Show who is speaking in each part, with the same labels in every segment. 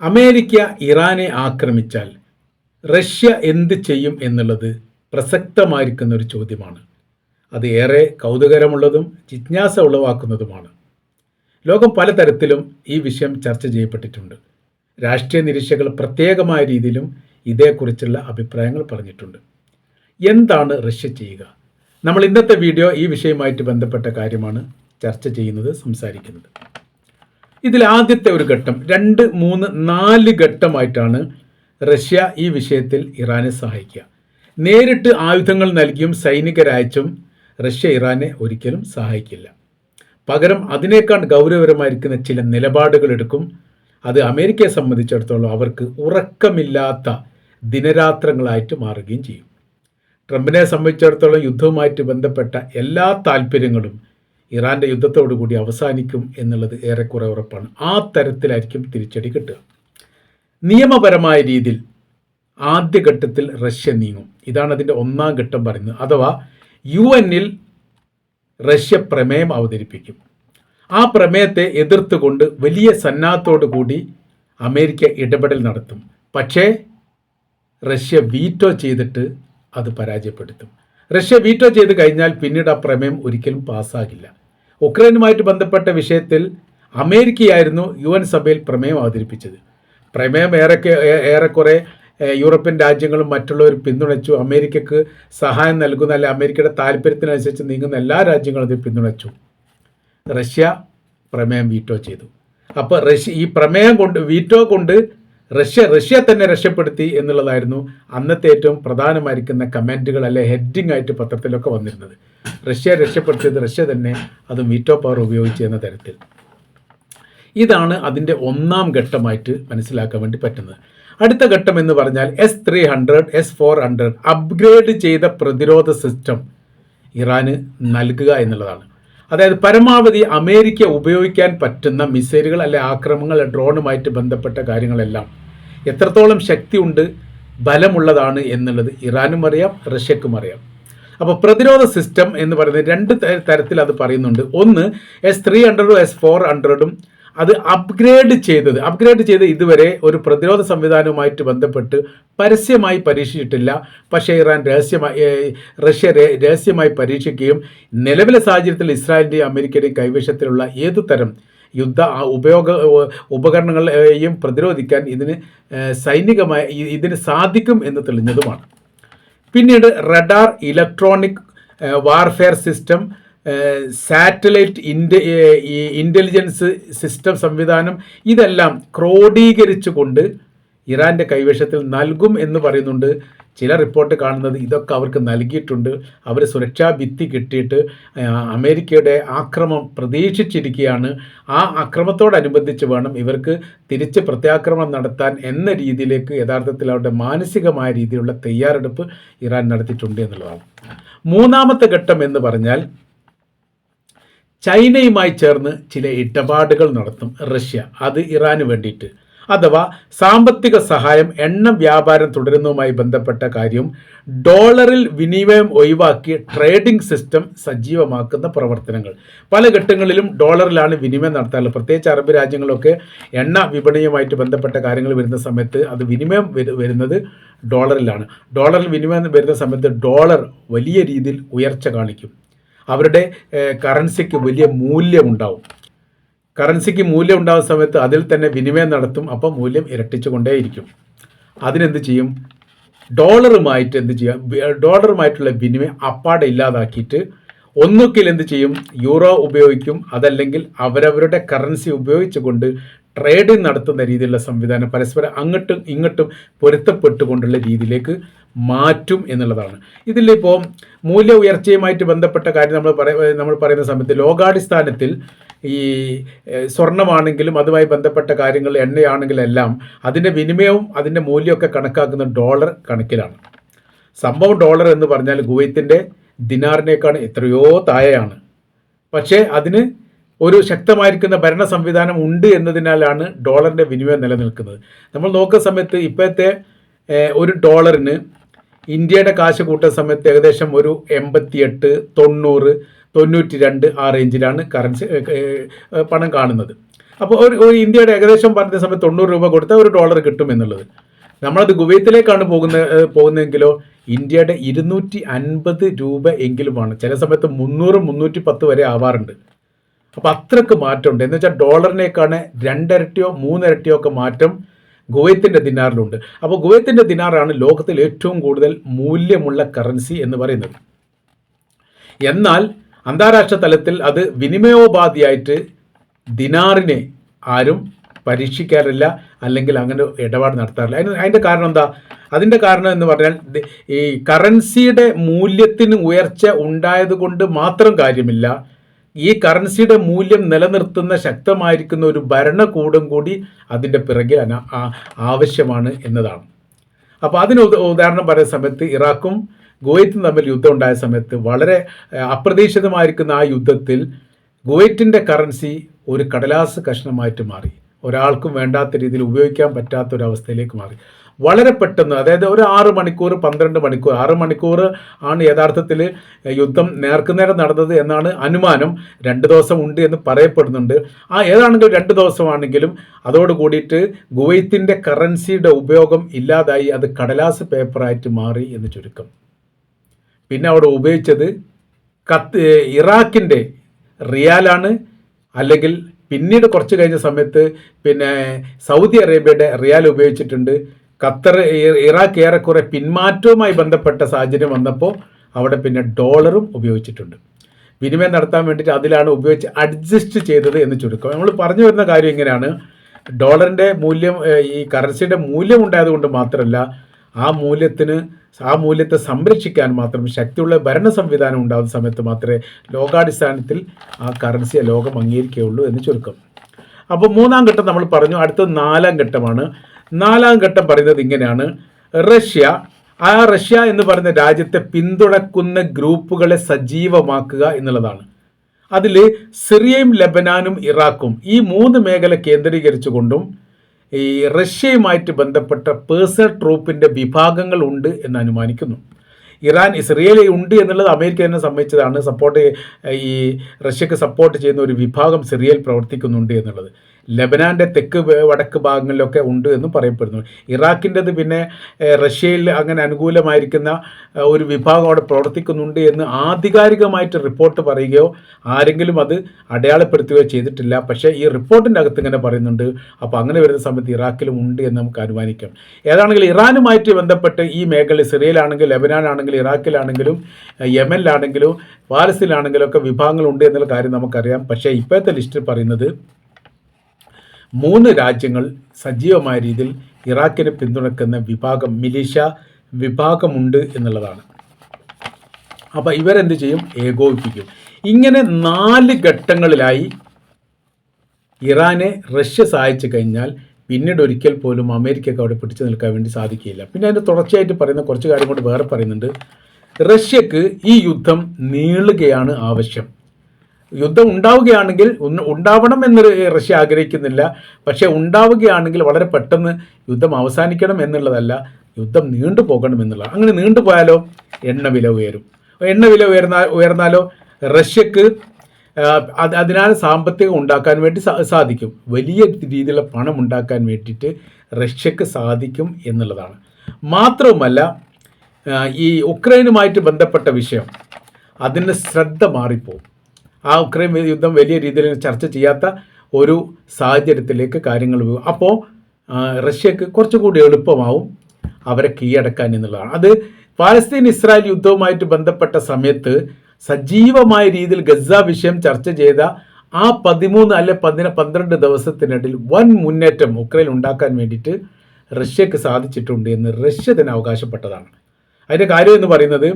Speaker 1: America ഇറാനെ ആക്രമിച്ചാൽ Russia എന്ത് ചെയ്യും എന്നുള്ളത് പ്രസക്തമായിരിക്കുന്ന ഒരു ചോദ്യമാണ്. അത് ഏറെ കൗതുകരമുള്ളതും ജിജ്ഞാസ ഉളവാക്കുന്നതുമാണ്. ലോകം പലതരത്തിലും ഈ വിഷയം ചർച്ച ചെയ്യപ്പെട്ടിട്ടുണ്ട്. രാഷ്ട്രീയ നിരീക്ഷകർ പ്രത്യേകമായ രീതിയിലും ഇതേക്കുറിച്ചുള്ള അഭിപ്രായങ്ങൾ പറഞ്ഞിട്ടുണ്ട്. എന്താണ് റഷ്യ ചെയ്യുക? നമ്മൾ ഇന്നത്തെ വീഡിയോ ഈ വിഷയവുമായിട്ട് ബന്ധപ്പെട്ട കാര്യമാണ് ചർച്ച ചെയ്യുന്നത് സംസാരിക്കുന്നത്. ഇതിൽ ആദ്യത്തെ ഒരു ഘട്ടം രണ്ട് മൂന്ന് നാല് ഘട്ടമായിട്ടാണ് റഷ്യ ഈ വിഷയത്തിൽ ഇറാനെ സഹായിക്കുക. നേരിട്ട് ആയുധങ്ങൾ നൽകിയും സൈനികരയച്ചും റഷ്യ ഇറാനെ ഒരിക്കലും സഹായിക്കില്ല. പകരം അതിനേക്കാൾ ഗൗരവപരമായിരിക്കുന്ന ചില നിലപാടുകൾ എടുക്കും. അത് അമേരിക്കയെ സംബന്ധിച്ചിടത്തോളം അവർക്ക് ഉറക്കമില്ലാത്ത ദിനരാത്രങ്ങളായിട്ട് മാറുകയും ചെയ്യും. ട്രംപിനെ സംബന്ധിച്ചിടത്തോളം യുദ്ധവുമായിട്ട് ബന്ധപ്പെട്ട എല്ലാ താല്പര്യങ്ങളും ഇറാന്റെ യുദ്ധത്തോടുകൂടി അവസാനിക്കും എന്നുള്ളത് ഏറെക്കുറെ ഉറപ്പാണ്. ആ തരത്തിലായിരിക്കും തിരിച്ചടി കിട്ടുക. നിയമപരമായ രീതിയിൽ ആദ്യഘട്ടത്തിൽ റഷ്യ നീങ്ങും. ഇതാണ് അതിന്റെ ഒന്നാം ഘട്ടം പറയുന്നത്. അഥവാ യു എന്നിൽ റഷ്യ പ്രമേയം അവതരിപ്പിക്കും. ആ പ്രമേയത്തെ എതിർത്തുകൊണ്ട് വലിയ സന്നാഹത്തോടു കൂടി അമേരിക്ക ഇടപെടൽ നടത്തും. പക്ഷേ റഷ്യ വീറ്റോ ചെയ്തിട്ട് അത് പരാജയപ്പെടുത്തും. റഷ്യ വീറ്റോ ചെയ്ത് കഴിഞ്ഞാൽ പിന്നീട് ആ പ്രമേയം ഒരിക്കലും പാസ്സാകില്ല. ഉക്രൈനുമായിട്ട് ബന്ധപ്പെട്ട വിഷയത്തിൽ അമേരിക്കയായിരുന്നു യു എൻ സഭയിൽ പ്രമേയം അവതരിപ്പിച്ചത്. പ്രമേയം ഏറെക്കെ ഏറെക്കുറെ യൂറോപ്യൻ രാജ്യങ്ങളും മറ്റുള്ളവർ പിന്തുണച്ചു. അമേരിക്കക്ക് സഹായം നൽകുന്ന അല്ലെ അമേരിക്കയുടെ താല്പര്യത്തിനനുസരിച്ച് നീങ്ങുന്ന എല്ലാ രാജ്യങ്ങളും ഇത് പിന്തുണച്ചു. റഷ്യ പ്രമേയം വീറ്റോ ചെയ്തു. അപ്പോൾ റഷ്യ ഈ പ്രമേയം കൊണ്ട് വീറ്റോ കൊണ്ട് റഷ്യ റഷ്യ തന്നെ രക്ഷപ്പെടുത്തി എന്നുള്ളതായിരുന്നു അന്നത്തെ ഏറ്റവും പ്രധാനമായിരിക്കുന്ന കമന്റുകൾ അല്ലെ ഹെഡിങ് ആയിട്ട് പത്രത്തിലൊക്കെ വന്നിരുന്നത്. റഷ്യ രക്ഷപ്പെടുത്തിയത് റഷ്യ തന്നെ അത് വീറ്റോ പവർ ഉപയോഗിച്ചു എന്ന തരത്തിൽ. ഇതാണ് അതിന്റെ ഒന്നാം ഘട്ടമായിട്ട് മനസ്സിലാക്കാൻ വേണ്ടി പറ്റുന്നത്. അടുത്ത ഘട്ടം എന്ന് പറഞ്ഞാൽ S three hundred S four hundred upgrade ചെയ്ത പ്രതിരോധ സിസ്റ്റം ഇറാന് നൽകുക എന്നുള്ളതാണ്. അതായത് പരമാവധി അമേരിക്ക ഉപയോഗിക്കാൻ പറ്റുന്ന മിസൈലുകൾ അല്ലെ ആക്രമണങ്ങൾ ഡ്രോണുമായിട്ട് ബന്ധപ്പെട്ട കാര്യങ്ങളെല്ലാം എത്രത്തോളം ശക്തിയുണ്ട് ബലമുള്ളതാണ് എന്നുള്ളത് ഇറാനും അറിയാം റഷ്യക്കും അറിയാം. അപ്പോൾ പ്രതിരോധ സിസ്റ്റം എന്ന് പറയുന്നത് രണ്ട് തരത്തിൽ അത് പറയുന്നുണ്ട്. ഒന്ന് എസ് ത്രീ ഹൺഡ്രഡും എസ് ഫോർ ഹൺഡ്രഡും അത് അപ്ഗ്രേഡ് ചെയ്തത്. അപ്ഗ്രേഡ് ചെയ്ത് ഇതുവരെ ഒരു പ്രതിരോധ സംവിധാനവുമായിട്ട് ബന്ധപ്പെട്ട് പരസ്യമായി പരീക്ഷിച്ചിട്ടില്ല. പക്ഷേ ഇറാൻ രഹസ്യമായി റഷ്യ രഹസ്യമായി പരീക്ഷിക്കുകയും നിലവിലെ സാഹചര്യത്തിൽ ഇസ്രായേലിന്റെയും അമേരിക്കയുടെയും കൈവശത്തിലുള്ള ഏതു തരം യുദ്ധ ഉപയോഗ ഉപകരണങ്ങളെയും പ്രതിരോധിക്കാൻ ഇതിന് സൈനികമായി ഇതിന് സാധിക്കും എന്ന് തെളിഞ്ഞതുമാണ്. പിന്നീട് radar electronic warfare system satellite ഇന്റ ഇന്റലിജൻസ് സിസ്റ്റം സംവിധാനം ഇതെല്ലാം ക്രോഡീകരിച്ചുകൊണ്ട് ഇറാന്റെ കൈവശത്തിൽ നൽകും എന്ന് പറയുന്നുണ്ട് ചില റിപ്പോർട്ട് കാണുന്നത് ഇതൊക്കെ അവർക്ക് നൽകിയിട്ടുണ്ട്. അവർ സുരക്ഷാ ഭിത്തി കിട്ടിയിട്ട് അമേരിക്കയുടെ ആക്രമം പ്രതീക്ഷിച്ചിരിക്കുകയാണ്. ആ അക്രമത്തോടനുബന്ധിച്ച് വേണം ഇവർക്ക് തിരിച്ച് പ്രത്യാക്രമണം നടത്താൻ എന്ന രീതിയിലേക്ക് യഥാർത്ഥത്തിൽ അവരുടെ മാനസികമായ രീതിയിലുള്ള തയ്യാറെടുപ്പ് ഇറാൻ നടത്തിയിട്ടുണ്ട് എന്നുള്ളതാണ്. മൂന്നാമത്തെ ഘട്ടം എന്ന് പറഞ്ഞാൽ ചൈനയുമായി ചേർന്ന് ചില ഇടപാടുകൾ നടത്തും റഷ്യ. അത് ഇറാന് വേണ്ടിയിട്ട്. അഥവാ സാമ്പത്തിക സഹായം എണ്ണ വ്യാപാരം തുടരുന്നതുമായി ബന്ധപ്പെട്ട കാര്യം ഡോളറിൽ വിനിമയം ഒഴിവാക്കി ട്രേഡിംഗ് സിസ്റ്റം സജീവമാക്കുന്ന പ്രവർത്തനങ്ങൾ. പല ഘട്ടങ്ങളിലും ഡോളറിലാണ് വിനിമയം നടത്താറുള്ളത്. പ്രത്യേകിച്ച് അറബ് രാജ്യങ്ങളൊക്കെ എണ്ണ വിപണിയുമായിട്ട് ബന്ധപ്പെട്ട കാര്യങ്ങൾ വരുന്ന സമയത്ത് അത് വിനിമയം വരുന്നത് ഡോളറിലാണ്. ഡോളറിൽ വിനിമയം വരുന്ന സമയത്ത് ഡോളർ വലിയ രീതിയിൽ ഉയർച്ച കാണിക്കും. അവരുടെ കറൻസിക്ക് വലിയ മൂല്യമുണ്ടാവും കറൻസിക്ക് മൂല്യം ഉണ്ടാകുന്ന സമയത്ത് അതിൽ തന്നെ വിനിമയം നടത്തും അപ്പോൾ മൂല്യം ഇരട്ടിച്ചു കൊണ്ടേയിരിക്കും അതിനെന്ത് ചെയ്യും? ഡോളറുമായിട്ട് എന്ത് ചെയ്യാം? ഡോളറുമായിട്ടുള്ള വിനിമയം അപ്പാടെ ഇല്ലാതാക്കിയിട്ട് ഒന്നുകിൽ എന്ത് ചെയ്യും? യൂറോ ഉപയോഗിക്കും അതല്ലെങ്കിൽ അവരവരുടെ കറൻസി ഉപയോഗിച്ചുകൊണ്ട് ട്രേഡിംഗ് നടത്തുന്ന രീതിയിലുള്ള സംവിധാനം പരസ്പരം അങ്ങോട്ടും ഇങ്ങോട്ടും പൊരുത്തപ്പെട്ടുകൊണ്ടുള്ള രീതിയിലേക്ക് മാറ്റും എന്നുള്ളതാണ്. ഇതിലിപ്പോൾ മൂല്യ ഉയർച്ചയുമായിട്ട് ബന്ധപ്പെട്ട കാര്യം നമ്മൾ പറയ നമ്മൾ പറയുന്ന സമയത്ത് ലോകാടിസ്ഥാനത്തിൽ ഈ സ്വർണമാണെങ്കിലും അതുമായി ബന്ധപ്പെട്ട കാര്യങ്ങൾ എണ്ണയാണെങ്കിലും എല്ലാം അതിന്റെ വിനിമയവും അതിന്റെ മൂല്യമൊക്കെ കണക്കാക്കുന്ന ഡോളർ കണക്കിലാണ്. സംഭവം ഡോളർ എന്ന് പറഞ്ഞാൽ കുവൈത്തിന്റെ ദിനാറിനേക്കാൾ എത്രയോ താഴെയാണ്. പക്ഷേ അതിന് ഒരു ശക്തമായിരിക്കുന്ന ഭരണ സംവിധാനം ഉണ്ട് എന്നതിനാലാണ് ഡോളറിന്റെ വിനിമയം നിലനിൽക്കുന്നത്. നമ്മൾ നോക്കുന്ന സമയത്ത് ഇപ്പോഴത്തെ ഒരു ഡോളറിന് ഇന്ത്യയുടെ കാശ് കൂട്ടുന്ന സമയത്ത് ഏകദേശം ഒരു എൺപത്തിയെട്ട് തൊണ്ണൂറ് തൊണ്ണൂറ്റി രണ്ട് ആ റേഞ്ചിലാണ് കറൻസി പണം കാണുന്നത്. അപ്പോൾ ഒരു ഒരു ഇന്ത്യയുടെ ഏകദേശം പറഞ്ഞ സമയത്ത് തൊണ്ണൂറ് രൂപ കൊടുത്താൽ ഒരു ഡോളർ കിട്ടും എന്നുള്ളത്. നമ്മളത് കുവൈത്തിലേക്കാണ് പോകുന്ന പോകുന്നതെങ്കിലോ ഇന്ത്യയുടെ ഇരുന്നൂറ്റി അൻപത് രൂപ എങ്കിലുമാണ്. ചില സമയത്ത് മുന്നൂറ് മുന്നൂറ്റി പത്ത് വരെ ആവാറുണ്ട്. അപ്പോൾ അത്രയ്ക്ക് മാറ്റമുണ്ട്. എന്ന് വെച്ചാൽ ഡോളറിനേക്കാണ് രണ്ടരട്ടിയോ മൂന്നിരട്ടിയോ ഒക്കെ മാറ്റം കുവൈത്തിന്റെ ദിനാറിലുണ്ട്. അപ്പോൾ കുവൈത്തിന്റെ ദിനാറാണ് ലോകത്തിൽ ഏറ്റവും കൂടുതൽ മൂല്യമുള്ള കറൻസി എന്ന് പറയുന്നത്. എന്നാൽ അന്താരാഷ്ട്ര തലത്തിൽ അത് വിനിമയോപാധിയായിട്ട് ദിനാറിനെ ആരും പരീക്ഷിക്കാറില്ല അല്ലെങ്കിൽ അങ്ങനെ ഇടപാട് നടത്താറില്ല. അതിന് അതിന്റെ കാരണം എന്താ? അതിന്റെ കാരണം എന്ന് പറഞ്ഞാൽ ഈ കറൻസിയുടെ മൂല്യത്തിന് ഉയർച്ച ഉണ്ടായതുകൊണ്ട് മാത്രം കാര്യമില്ല. ഈ കറൻസിയുടെ മൂല്യം നിലനിർത്തുന്ന ശക്തമായിരിക്കുന്ന ഒരു ഭരണകൂടം കൂടി അതിന്റെ പിറകിൽ ആവശ്യമാണ് എന്നതാണ്. അപ്പോൾ അതിന് ഉദാഹരണം പറയുന്ന സമയത്ത് ഇറാഖും കുവൈത്തും തമ്മിൽ യുദ്ധം ഉണ്ടായ സമയത്ത് വളരെ അപ്രതീക്ഷിതമായിരിക്കുന്ന ആ യുദ്ധത്തിൽ ഗോയറ്റിന്റെ കറൻസി ഒരു കടലാസ് കഷ്ണമായിട്ട് മാറി. ഒരാൾക്കും വേണ്ടാത്ത രീതിയിൽ ഉപയോഗിക്കാൻ പറ്റാത്ത ഒരു അവസ്ഥയിലേക്ക് മാറി. വളരെ പെട്ടെന്ന് അതായത് ഒരു ആറ് മണിക്കൂർ പന്ത്രണ്ട് മണിക്കൂർ ആറ് മണിക്കൂർ ആണ് യഥാർത്ഥത്തിൽ യുദ്ധം നേർക്കുനേരം നടന്നത് എന്നാണ് അനുമാനം. രണ്ട് ദിവസം ഉണ്ട് എന്ന് പറയപ്പെടുന്നുണ്ട്. ആ ഏതാണെങ്കിലും രണ്ട് ദിവസമാണെങ്കിലും അതോട് കൂടിയിട്ട് കുവൈത്തിന്റെ കറൻസിയുടെ ഉപയോഗം ഇല്ലാതായി. അത് കടലാസ് പേപ്പറായിട്ട് മാറി എന്ന് ചുരുക്കം. പിന്നെ അവിടെ ഉപയോഗിച്ചത് കത്ത് ഇറാഖിന്റെ റിയാലാണ് അല്ലെങ്കിൽ പിന്നീട് കുറച്ച് കഴിഞ്ഞ സമയത്ത് പിന്നെ സൗദി അറേബ്യയുടെ റിയാൽ ഉപയോഗിച്ചിട്ടുണ്ട്. ഖത്തർ ഇറാഖ് ഏറെക്കുറെ പിന്മാറ്റവുമായി ബന്ധപ്പെട്ട സാഹചര്യം വന്നപ്പോൾ അവിടെ പിന്നെ ഡോളറും ഉപയോഗിച്ചിട്ടുണ്ട്. വിനിമയം നടത്താൻ വേണ്ടിയിട്ട് അതിലാണ് ഉപയോഗിച്ച് അഡ്ജസ്റ്റ് ചെയ്തത് എന്ന് ചുരുക്കം. നമ്മൾ പറഞ്ഞു വരുന്ന കാര്യം ഇങ്ങനെയാണ്. ഡോളറിന്റെ മൂല്യം ഈ കറൻസിയുടെ മൂല്യം ഉണ്ടായതുകൊണ്ട് മാത്രമല്ല ആ മൂല്യത്തിന് ആ മൂല്യത്തെ സംരക്ഷിക്കാൻ മാത്രം ശക്തിയുള്ള ഭരണ സംവിധാനം ഉണ്ടാകുന്ന സമയത്ത് മാത്രമേ ലോകാടിസ്ഥാനത്തിൽ ആ കറൻസിയെ ലോകം അംഗീകരിക്കുകയുള്ളൂ എന്ന് ചുരുക്കം. അപ്പോൾ മൂന്നാം ഘട്ടം നമ്മൾ പറഞ്ഞു അടുത്ത നാലാം ഘട്ടമാണ്. നാലാം ഘട്ടം പറയുന്നത് ഇങ്ങനെയാണ്. റഷ്യ ആ റഷ്യ എന്ന് പറയുന്ന രാജ്യത്തെ പിന്തുണക്കുന്ന ഗ്രൂപ്പുകളെ സജീവമാക്കുക എന്നുള്ളതാണ്. അതിൽ സിറിയയും ലബനാനും ഇറാഖും ഈ മൂന്ന് മേഖല കേന്ദ്രീകരിച്ചുകൊണ്ടും ഈ റഷ്യയുമായിട്ട് ബന്ധപ്പെട്ട പേഴ്സണൽ ട്രൂപ്പിന്റെ വിഭാഗങ്ങളുണ്ട് എന്ന് അനുമാനിക്കുന്നു. ഇറാൻ സിറിയയിൽ ഉണ്ട് എന്നുള്ളത് അമേരിക്ക തന്നെ സമ്മതിച്ചതാണ്. സപ്പോർട്ട് ഈ റഷ്യക്ക് സപ്പോർട്ട് ചെയ്യുന്ന ഒരു വിഭാഗം സിറിയയിൽ പ്രവർത്തിക്കുന്നുണ്ട് എന്നുള്ളത്. ലബനാന്റെ തെക്ക് വടക്ക് ഭാഗങ്ങളിലൊക്കെ ഉണ്ട് എന്ന് പറയപ്പെടുന്നു. ഇറാഖിന്റെത് പിന്നെ റഷ്യയിൽ അങ്ങനെ അനുകൂലമായിരിക്കുന്ന ഒരു വിഭാഗം അവിടെ പ്രവർത്തിക്കുന്നുണ്ട് എന്ന് ആധികാരികമായിട്ട് റിപ്പോർട്ട് പറയുകയോ ആരെങ്കിലും അത് അടയാളപ്പെടുത്തുകയോ ചെയ്തിട്ടില്ല. പക്ഷേ ഈ റിപ്പോർട്ടിന്റെ അകത്ത് ഇങ്ങനെ പറയുന്നുണ്ട്. അപ്പോൾ അങ്ങനെ വരുന്ന സമയത്ത് ഇറാഖിലും ഉണ്ട് എന്ന് നമുക്ക് അനുമാനിക്കാം. ഏതാണെങ്കിലും ഇറാനുമായിട്ട് ബന്ധപ്പെട്ട് ഈ മേഖല സിറിയയിലാണെങ്കിലും ലെബനാനാണെങ്കിലും ഇറാഖിലാണെങ്കിലും യമനിലാണെങ്കിലും പാലസ്തീനിലാണെങ്കിലും ഒക്കെ വിഭാഗങ്ങളുണ്ട് എന്നുള്ള കാര്യം നമുക്കറിയാം. പക്ഷേ ഇപ്പോഴത്തെ ലിസ്റ്റിൽ പറയുന്നത് മൂന്ന് രാജ്യങ്ങൾ സജീവമായ രീതിയിൽ ഇറാഖിനെ പിന്തുണക്കുന്ന വിഭാഗം മിലിഷ വിഭാഗമുണ്ട് എന്നുള്ളതാണ്. അപ്പോൾ ഇവരെന്ത് ചെയ്യും? ഏകോപിപ്പിക്കും. ഇങ്ങനെ നാല് ഘട്ടങ്ങളിലായി ഇറാനെ റഷ്യ സഹായിച്ചു കഴിഞ്ഞാൽ പിന്നീട് ഒരിക്കൽ പോലും അമേരിക്കയ്ക്ക് അവിടെ പിടിച്ചു നിൽക്കാൻ വേണ്ടി സാധിക്കില്ല പിന്നെ അതിന്റെ തുടർച്ചയായിട്ട് പറയുന്ന കുറച്ച് കാര്യം കൊണ്ട് വേറെ പറയുന്നുണ്ട്. റഷ്യക്ക് ഈ യുദ്ധം നീളുകയാണ് ആവശ്യം. യുദ്ധം ഉണ്ടാവുകയാണെങ്കിൽ ഉണ്ടാവണം എന്ന് റഷ്യ ആഗ്രഹിക്കുന്നില്ല. പക്ഷേ ഉണ്ടാവുകയാണെങ്കിൽ വളരെ പെട്ടെന്ന് യുദ്ധം അവസാനിക്കണം എന്നുള്ളതല്ല യുദ്ധം നീണ്ടു പോകണം എന്നുള്ളത് അങ്ങനെ നീണ്ടുപോയാലോ? എണ്ണ വില ഉയരും. എണ്ണ വില ഉയർന്നാൽ ഉയർന്നാലോ? റഷ്യക്ക് അതിനാൽ സാമ്പത്തികം ഉണ്ടാക്കാൻ വേണ്ടി സാധിക്കും. വലിയ രീതിയിലുള്ള പണം ഉണ്ടാക്കാൻ വേണ്ടിയിട്ട് റഷ്യക്ക് സാധിക്കും എന്നുള്ളതാണ്. മാത്രവുമല്ല ഈ ഉക്രൈനുമായിട്ട് ബന്ധപ്പെട്ട വിഷയം അതിന് ശ്രദ്ധ മാറിപ്പോവും. ആ ഉക്രൈൻ യുദ്ധം വലിയ രീതിയിൽ ചർച്ച ചെയ്യാത്ത ഒരു സാഹചര്യത്തിലേക്ക് കാര്യങ്ങൾ പോകും. അപ്പോൾ റഷ്യക്ക് കുറച്ചുകൂടി എളുപ്പമാവും അവരെ കീഴടക്കാൻ എന്നുള്ളതാണ്. അത് പാലസ്തീൻ ഇസ്രായേൽ യുദ്ധവുമായിട്ട് ബന്ധപ്പെട്ട സമയത്ത് സജീവമായ രീതിയിൽ ഗസ വിഷയം ചർച്ച ചെയ്ത ആ പതിമൂന്ന് അല്ലെ പതിന പന്ത്രണ്ട് ദിവസത്തിനിടയിൽ വൻ മുന്നേറ്റം ഉക്രൈൻ ഉണ്ടാക്കാൻ വേണ്ടിയിട്ട് റഷ്യക്ക് സാധിച്ചിട്ടുണ്ട് എന്ന് റഷ്യ തന്നെ അവകാശപ്പെട്ടതാണ്. അതിന്റെ കാര്യം എന്ന് പറയുന്നത്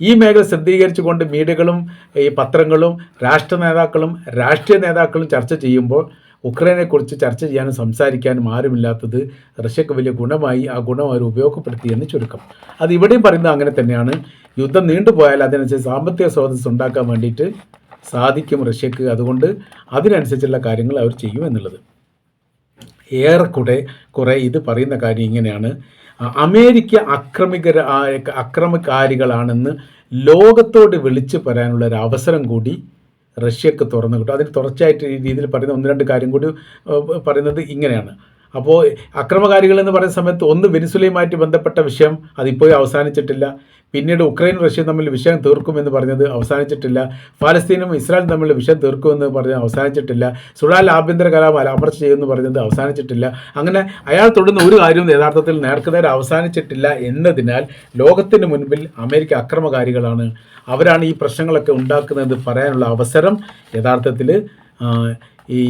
Speaker 1: ഈ മേഖല ശ്രദ്ധീകരിച്ചുകൊണ്ട് മീഡിയകളും ഈ പത്രങ്ങളും രാഷ്ട്ര നേതാക്കളും രാഷ്ട്രീയ നേതാക്കളും ചർച്ച ചെയ്യുമ്പോൾ ഉക്രൈനെക്കുറിച്ച് ചർച്ച ചെയ്യാനും സംസാരിക്കാനും ആരുമില്ലാത്തത് റഷ്യക്ക് വലിയ ഗുണമായി ആ ഗുണം അവർ ഉപയോഗപ്പെടുത്തിയെന്ന് ചുരുക്കം. അത് ഇവിടെയും പറയുന്നത് അങ്ങനെ തന്നെയാണ്. യുദ്ധം നീണ്ടുപോയാൽ അതിനനുസരിച്ച് സാമ്പത്തിക സ്രോതസ് ഉണ്ടാക്കാൻ വേണ്ടിയിട്ട് സാധിക്കും റഷ്യക്ക്. അതുകൊണ്ട് അതിനനുസരിച്ചുള്ള കാര്യങ്ങൾ അവർ ചെയ്യും എന്നുള്ളത്. ഏറെക്കുറെ കുറേ ഇത് പറയുന്ന കാര്യം ഇങ്ങനെയാണ്. അമേരിക്ക അക്രമികര അക്രമകാരികളാണെന്ന് ലോകത്തോട് വിളിച്ചു പറയാനുള്ള ഒരു അവസരം കൂടി റഷ്യക്ക് തുറന്നു കിട്ടും അതിന് തുടർച്ചയായിട്ട് ഈ രീതിയിൽ പറയുന്ന ഒന്ന് രണ്ട് കാര്യം കൂടി പറയുന്നത് ഇങ്ങനെയാണ്. അപ്പോൾ അക്രമകാരികൾ എന്ന് പറയുന്ന സമയത്ത് ഒന്ന് വെനിസുലയുമായിട്ട് ബന്ധപ്പെട്ട വിഷയം അതിപ്പോഴും അവസാനിച്ചിട്ടില്ല. പിന്നീട് ഉക്രൈൻ റഷ്യ തമ്മിൽ വിഷയം തീർക്കുമെന്ന് പറഞ്ഞത് അവസാനിച്ചിട്ടില്ല. ഫലസ്തീനും ഇസ്രായേലും തമ്മിൽ വിഷയം തീർക്കുമെന്ന് പറഞ്ഞത് അവസാനിച്ചിട്ടില്ല. സുഡാൻ ആഭ്യന്തര കലാപം അമർച്ച ചെയ്യുമെന്ന് പറഞ്ഞത് അവസാനിച്ചിട്ടില്ല. അങ്ങനെ അയാൾ തൊടുന്ന ഒരു കാര്യവും യഥാർത്ഥത്തിൽ നേർക്കുനേരെ അവസാനിച്ചിട്ടില്ല എന്നതിനാൽ ലോകത്തിന് മുൻപിൽ അമേരിക്ക അക്രമകാരികളാണ്. അവരാണ് ഈ പ്രശ്നങ്ങളൊക്കെ ഉണ്ടാക്കുന്നത് പറയാനുള്ള അവസരം യഥാർത്ഥത്തിൽ ഈ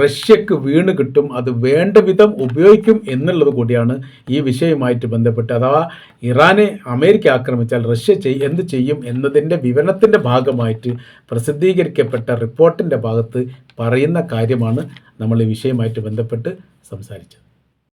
Speaker 1: റഷ്യക്ക് വീണ് കിട്ടും അത് വേണ്ട വിധം ഉപയോഗിക്കും എന്നുള്ളത് കൂടിയാണ് ഈ വിഷയവുമായിട്ട് ബന്ധപ്പെട്ട്. അഥവാ ഇറാനെ അമേരിക്ക ആക്രമിച്ചാൽ റഷ്യ ചെയ് എന്ത് ചെയ്യും എന്നതിന്റെ വിവരണത്തിന്റെ ഭാഗമായിട്ട് പ്രസിദ്ധീകരിക്കപ്പെട്ട റിപ്പോർട്ടിന്റെ ഭാഗത്ത് പറയുന്ന കാര്യമാണ് നമ്മൾ ഈ വിഷയവുമായിട്ട് ബന്ധപ്പെട്ട് സംസാരിച്ചത്.